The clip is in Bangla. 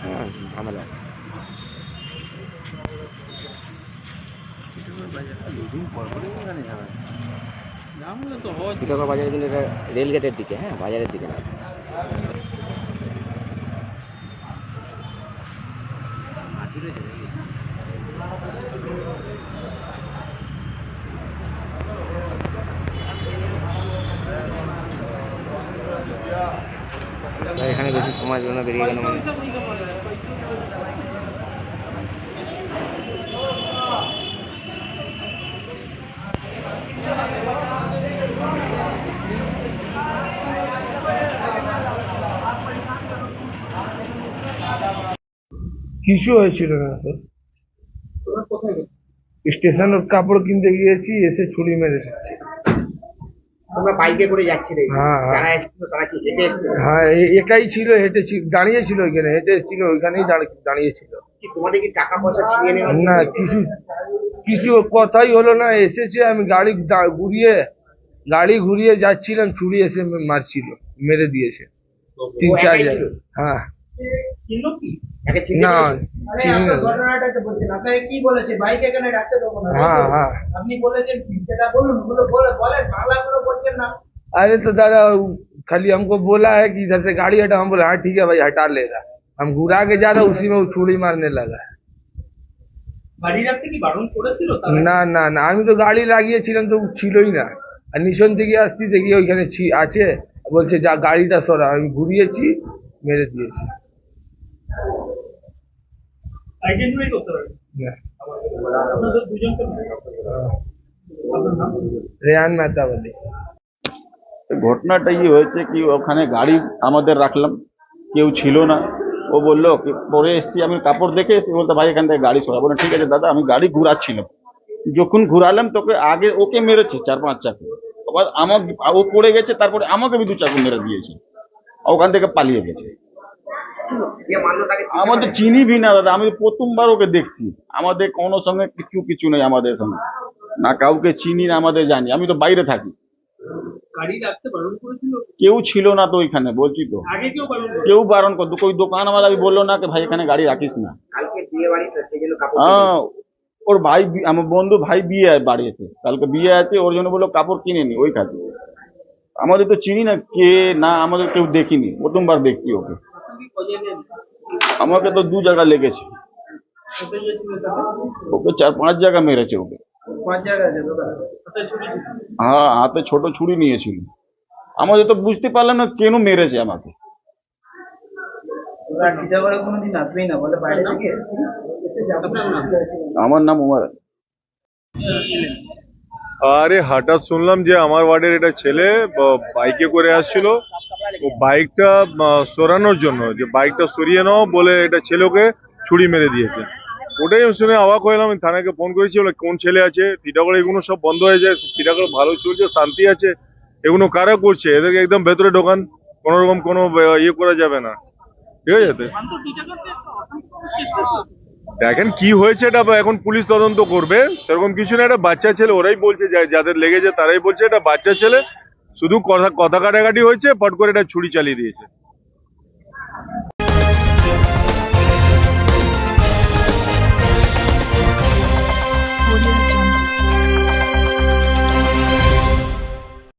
হ্যাঁ ঝামেলা টিটাগড় বাজারের কিন্তু এটা রেলগেটের দিকে হ্যাঁ বাজারের দিকে না। এখানে বেশি সময় জন্য বেরিয়ে গেল মানে। কিছু হয়েছিল না স্যার স্টেশনে কাপড় কিনতে গিয়েছি এসে ছুরি মেরে দিচ্ছে তোমরা বাইকে করে যাচ্ছিলে হ্যাঁ, হ্যাঁ। যারা এসেছিল তারা কি হেঁটে এসেছিল হ্যাঁ একাই ছিল হেঁটে দাঁড়িয়েছিল ওইখানে হেঁটে এসেছিল ওইখানেই দাঁড়িয়েছিল। কি তোমাদের কি টাকা পয়সা ছিনিয়ে নেওয়া না কিছু কিছু কথাই হলো না এসেছে আমি গাড়ি ঘুরিয়ে গাড়ি ঘুরিয়ে যাচ্ছিলাম ছুরি এসে মারছিল মেরে দিয়েছে। তিন চার। হ্যাঁ। না পেরেছো? চিনি না ঘটনাটা তো বলছেন আপনাকে কি বলেছে বাইক এখানে রাখতে দেবো না হ্যাঁ হ্যাঁ আপনি বলেছেন কি? সেটা বলুন ওগুলো বলে বলেন বাংলাগুলো বলছেন ना अरे तो दादा खाली हमको बोला है कि इधर से गाड़ी हटा हम बोले हाँ ठीक है भाई हटा ले रहा हम घुरा के जा रहा उसी में वो छुरी मारने लगा গাড়ি রাখতে কি বারণ করেছিল তারা? না না না আমি তো গাড়ি লাগিয়েছিলাম তো ও ছিলই না আর নিশন থেকে আসছি দেখি ওইখানে ছি- আছে বলছে যা গাড়িটা সরা আমি ঘুরিয়েছি মেরে দিয়েছি আইডেন্টিফাই করতে পারবেন আপনাদের দুজনকে ঘটনাটা ই হয়েছে কি? ওখানে গাড়ি আমাদের রাখলাম। কেউ ছিল না। ও বলল পরে এসছি আমি কাপড় দেখে এসছি। বলতে ভাই এখান থেকে গাড়ি সরা বলে ঠিক আছে দাদা আমি গাড়ি ঘুরাচ্ছিলাম যখন ঘুরালাম তোকে আগে ওকে মেরেছে চার পাঁচ চাকু। আবার আমাকে ও পড়ে গেছে তারপরে আমাকে বি দু চাকু মেরে দিয়েছে। ওখান থেকে পালিয়ে গেছে যে মারলো তাকে চিনতে আমাদের পারেনি? চিনি ভি না দাদা। আমি প্রথমবার ওকে দেখছি। আমাদের কোনো সঙ্গে কিছু কিছু নেই আমাদের সঙ্গে। না কাউকে চিনি না আমাদের জানি। আমি তো বাইরে থাকি। গাড়ি রাখতে বারণ করেছিল? কেউ ছিল না তো ওইখানে বলছি তো। কেউ বারণ করে কেউ বারণ করতো ওই দোকানওয়ালা বি বলল না ভাই এখানে গাড়ি রাখিস না। কালকে বিয়ে বাড়ি তো সেই জন্য কাপড় হ্যাঁ ওর ভাই আমার বন্ধু ভাই বিয়ে আছে কালকে বিয়ে আছে ওর জন্য বলল কাপড় কিনে নি ওই খাতে আমাদের তো চিনি না কে না আমাদের কেউ দেখিনি। প্রথমবার দেখছি ওকে। কজে আমাকে তো দু জায়গা লেগেছে। ওকে চার পাঁচ জায়গা মেরেছে ওকে। হ্যাঁ হাতে ছোট ছুরি নিয়েছিল। আমাদের তো বুঝতে পারলাম না কেন মেরেছে আমাকে। ওরা টিটাগড়ে কোনোদিন আসবেই না বলে বাইরে থেকে? আপনার নাম? আমার নাম উমার আরে হঠাৎ শুনলাম যে আমার ওয়ার্ডের এটা ছেলে বাইকে করে আসছিল। ও বাইকটা সরানোর জন্য যে বাইকটা সরিয়ে নাও বলে এটা ছেলেকে ছুরি মেরে দিয়েছে। ওটাই শুনে অবাক হয়ে আমি থানাকে ফোন করেছি বলে কোন ছেলে আছে? টিটাগড় এগুলো সব বন্ধ হয়ে যায় টিটাগড় ভালো চলছে শান্তি আছে। এগুলো কারা করছে? এদেরকে একদম ভেতরে ঢোকান কোনো রকম কোনো ইয়ে করা যাবে না। ঠিক আছে? তো? দেখেন কি হয়েছে এটা এখন পুলিশ তদন্ত করবে। সেরকম কিছু না একটা বাচ্চা ছেলে ওরাই বলছে যাদের লেগেছে তারাই বলছে এটা বাচ্চা ছেলে শুধু কথা কথা কাটাকাটি হয়েছে ফট করে এটা ছুরি চালিয়ে দিয়েছে।